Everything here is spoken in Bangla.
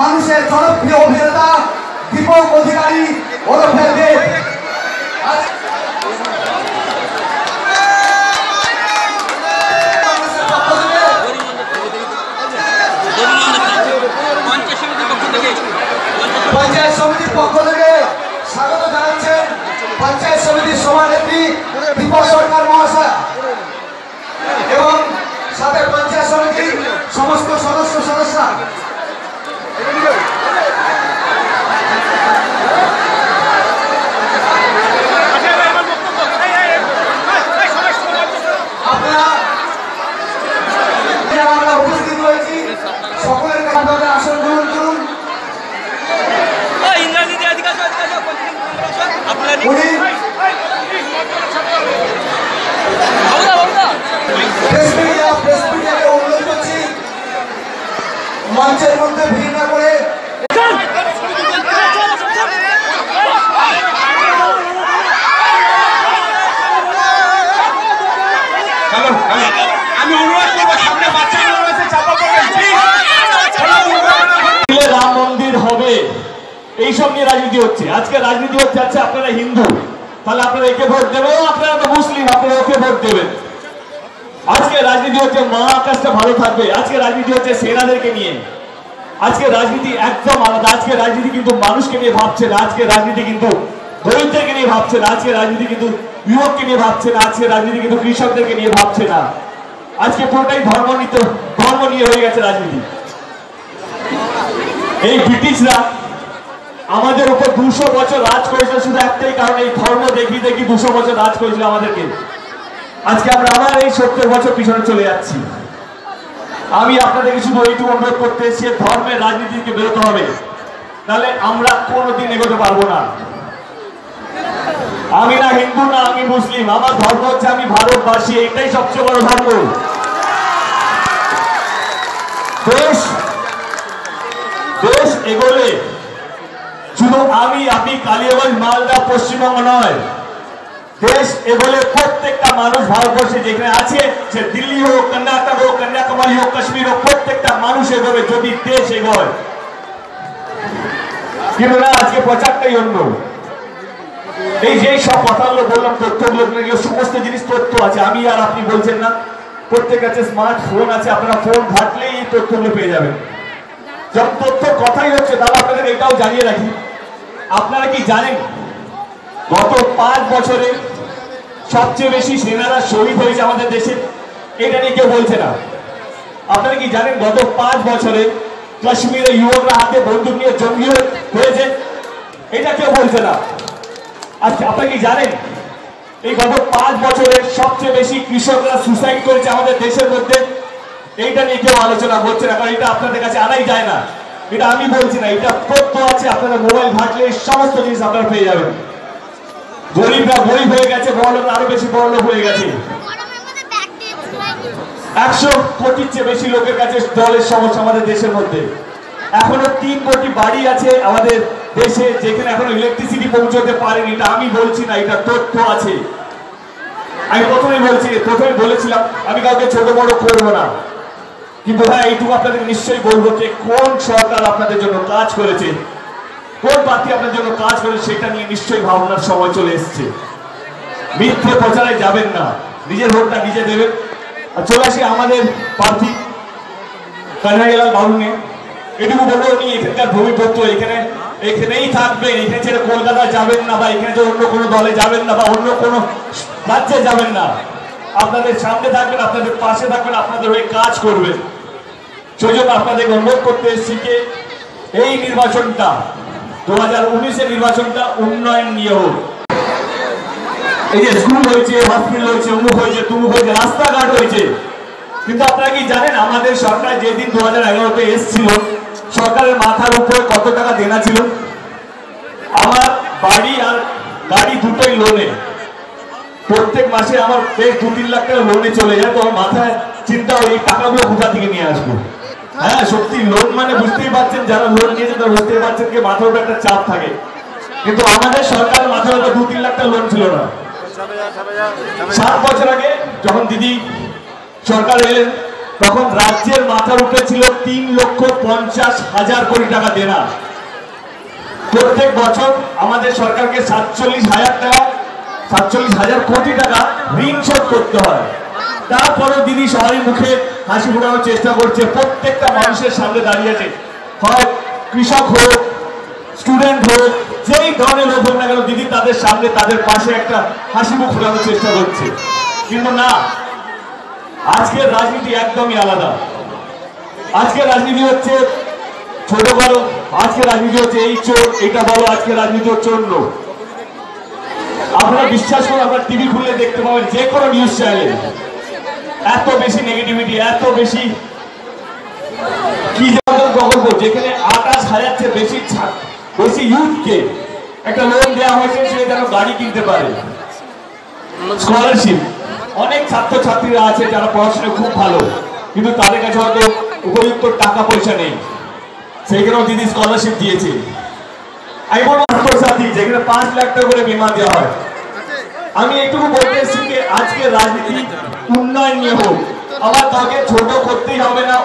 মানুষের জনপ্রিয় অভিনেতা, দীপক অধিকারী, ওরফে দেব। সমিতির পক্ষ থেকে পঞ্চায়েত সমিতির সরকার মহাশয়। এবং সাথে সমিতির সমস্ত সদস্য সদস্যরা আপনারা যারা আমরা উপস্থিত রয়েছি সকলের কাছে আপনাদের আসন গ্রহণ করুন ইংরাজিতে এদিকে আসো এদিকে আসো আপনারা উনি বাবুদা বাবুদা প্রেস মিডিয়া প্রেস মিডিয়াকে অনুরোধ করছি মঞ্চের মধ্যে ভিড় না করে আমি অনুরোধ করব সামনে বাচ্চাগুলো রয়েছে চাপা পড়বেন রাম মন্দির হবে। এইসব নিয়ে রাজনীতি হচ্ছে। আজকে রাজনীতি হচ্ছে আচ্ছা আপনারা হিন্দু। তাহলে আপনারা একে ভোট দেবেন আপনারা তো মুসলিম আপনারা ওকে ভোট দেবেন। আজকে রাজনীতি হচ্ছে মহাকাশটা ভালো থাকবে। আজকে রাজনীতি হচ্ছে সেনাদেরকে নিয়ে। আজকে রাজনীতি একদম আলাদা। আজকে রাজনীতি কিন্তু মানুষকে নিয়ে ভাবছে না। আজকে রাজনীতি কিন্তু দরিদ্রকে নিয়ে ভাবছে না। আজকে রাজনীতি কিন্তু যুবককে নিয়ে ভাবছে না। আজকে রাজনীতি কিন্তু কৃষকদেরকে নিয়ে ভাবছে না। আজকে পুরোটাই ধর্ম নিতে ধর্ম নিয়ে হয়ে গেছে রাজনীতি। এই ব্রিটিশরা আমাদের উপর দুশো বছর রাজ করেছিল। শুধু একটাই কারণ, এই ধর্ম দেখি দেখি দুশো বছর রাজ করেছিল আমাদেরকে। আজকে আমরা আবার এই সত্তর বছর পিছনে চলে যাচ্ছি। আমি আপনাদেরকে শুধু এইটুকু অনুরোধ করতে এসেছি ধর্মের রাজনীতি থেকে বেরোতে হবে। তাহলে আমরা কোনোদিন এগোতে পারব না। আমি না হিন্দু না আমি মুসলিম, আমার ধর্ম হচ্ছে আমি ভারতবাসী, এটাই সবচেয়ে বড় ধর্ম। দেশ দেশ এগোলে শুধু আমি আপনি কালিয়াগঞ্জ মালদা, পশ্চিমবঙ্গ নয়। দেশ এগোলে প্রত্যেকটা মানুষ ভারতবর্ষে যেখানে আছে, সে দিল্লি হোক, কর্ণাটক হোক, কন্যাকুমারী হোক, কাশ্মীর হোক, প্রত্যেকটা মানুষ এগোবে যদি দেশ এগোয়। কিন্তু না আজকে প্রচারটাই অন্য। এই যে সব কথাগুলো বললাম তথ্যগুলো সমস্ত জিনিস তথ্য আছে। আমি আর আপনি বলছেন না। প্রত্যেক কাছে স্মার্টফোন আছে, আপনারা ফোন ঘাটলেই এই তথ্যগুলো পেয়ে যাবেন। যখন তথ্য কথাই হচ্ছে, তাহলে আপনাদের এটাও জানিয়ে রাখি। আপনারা কি জানেন গত পাঁচ বছরে সবচেয়ে বেশি সেনারা শহীদ হয়েছে আমাদের দেশে। এটা নিয়ে কেউ বলছে না। আপনারা কি জানেন, গত পাঁচ বছরে কাশ্মীরে যুবকরা হাতে বন্দুক নিয়ে জঙ্গি হয়েছে? এটা কেউ বলছে না। আচ্ছা আপনারা কি জানেন, এই গত পাঁচ বছরে সবচেয়ে বেশি কৃষকরা সুসাইড করেছে আমাদের দেশের মধ্যে? এইটা নিয়ে কেউ আলোচনা করছে না, কারণ এটা আপনাদের কাছে আনাই যায় না। এটা আমি বলছি না, এটা তথ্য আছে, আপনারা মোবাইল ঘাটলে সমস্ত জিনিস আপনারা পেয়ে যাবেন। গরিবরা গরিব হয়ে গেছে, বড় লোকরা আরও বেশি বড় লোক হয়ে গেছে। একশো কোটির চেয়ে বেশি লোকের কাছে জলের সমস্যা আমাদের দেশের মধ্যে। এখনও তিন কোটি বাড়ি আছে আমাদের দেশে, যেখানে এখনও ইলেকট্রিসিটি পৌঁছতে পারেনি, এটা আমি বলছি না, এটা তথ্য আছে। আমি প্রথমেই বলছি প্রথমে বলেছিলাম, আমি কাউকে ছোট বড় করব না। কিন্তু হ্যাঁ এইটুকু আপনাদের নিশ্চয়ই বলব যে কোন সরকার আপনাদের জন্য কাজ করেছে কোন প্রার্থী আপনার জন্য কাজ করে সেটা নিয়ে নিশ্চয়ই ভাবনার সময় চলে এসছে। মিথ্যে প্রচারে যাবেন না। নিজের ভোটটা নিজে দেবেন। আর চলে আসি আমাদের প্রার্থী কানাইলাল বাবুকে এটুকু বলব উনি এখানকার ভূমিপুত্র, এখানে এখানেই থাকবেন। এখানে ছেড়ে কলকাতা যাবেন না বা এখানে অন্য কোনো দলে যাবেন না বা অন্য কোনো রাজ্যে যাবেন না। আপনাদের সামনে থাকবেন, আপনাদের পাশে থাকবেন, আপনাদের হয়ে কাজ করবেন। সেই জন্য আপনাদেরকে অনুরোধ করতে এসেছি এই নির্বাচনটা। দু হাজার উনিশের নির্বাচনটা উন্নয়ন নিয়ে হয়েছে অমুক হয়েছে হয়েছে, রাস্তাঘাট হয়েছে। কিন্তু জানেন, আমাদের যেদিন এগারোতে সরকারের মাথার উপরে কত টাকা দেনা ছিল? আমার বাড়ি আর গাড়ি দুটোই লোনে প্রত্যেক মাসে আমার বেশ দু লাখ টাকা লোনে চলে যায়, তো আমার মাথায় চিন্তা এই টাকাগুলো কোথা থেকে নিয়ে আসব? হ্যাঁ সত্যি লোন মানে বুঝতেই পারছেন, যারা লোন নিয়েছে তারা বুঝতেই পারছেন যে মাথার উপরে একটা চাপ থাকে। কিন্তু আমাদের মাথার উপরে দু তিন লাখ টাকা লোন ছিল না। সাত বছর আগে যখন দিদি সরকার এলেন, তখন রাজ্যের মাথার উপরে ছিল তিন লক্ষ পঞ্চাশ হাজার কোটি টাকা দেনা। প্রত্যেক বছর আমাদের সরকারকে সাতচল্লিশ হাজার টাকা, সাতচল্লিশ হাজার কোটি টাকা ঋণ শোধ করতে হয়। তারপরেও দিদি সবারই মুখে হাসি ফোটানোর চেষ্টা করছে। প্রত্যেকটা মানুষের সামনে দাঁড়িয়ে আছে। হয় কৃষক হোক স্টুডেন্ট হোক, যেই ধরনের লোক হোক না কেন, দিদি তাদের সামনে, তাদের পাশে একটা হাসি মুখ ফোটানোর চেষ্টা করছে। কিন্তু না, আজকের রাজনীতি একদমই আলাদা। আজকের রাজনীতি হচ্ছে ছোট বড় আজকে রাজনীতি হচ্ছে এই চোর এটা বলো আজকে রাজনীতি হচ্ছে অন্য। আপনারা বিশ্বাস করুন, আপনারা টিভি খুলে দেখতে পাবেন যে কোনো নিউজ চ্যানেলে এত বেশি নেগেটিভিটি এত বেশি কি প্রকল্প যেখানে আঠাশ হাজার চেয়ে বেশি বেশি ইউথকে একটা লোন দেওয়া হয়েছে, সে যেন গাড়ি কিনতে পারে। স্কলারশিপ অনেক ছাত্রছাত্রীরা আছে যারা পড়াশোনায় খুব ভালো, কিন্তু তাদের কাছে হয়তো উপযুক্ত টাকা পয়সা নেই। সেইখানেও দিদি স্কলারশিপ দিয়েছে। আমি বলব ছাত্রছাত্রী যেখানে পাঁচ লাখ টাকা করে বিমা দেওয়া হয়। আমি এইটুকু বলতে এসেছি যে আজকে রাজনীতি উন্নয়ন নিয়ে হোক। আবার তাকে ছোট করতেই হবে না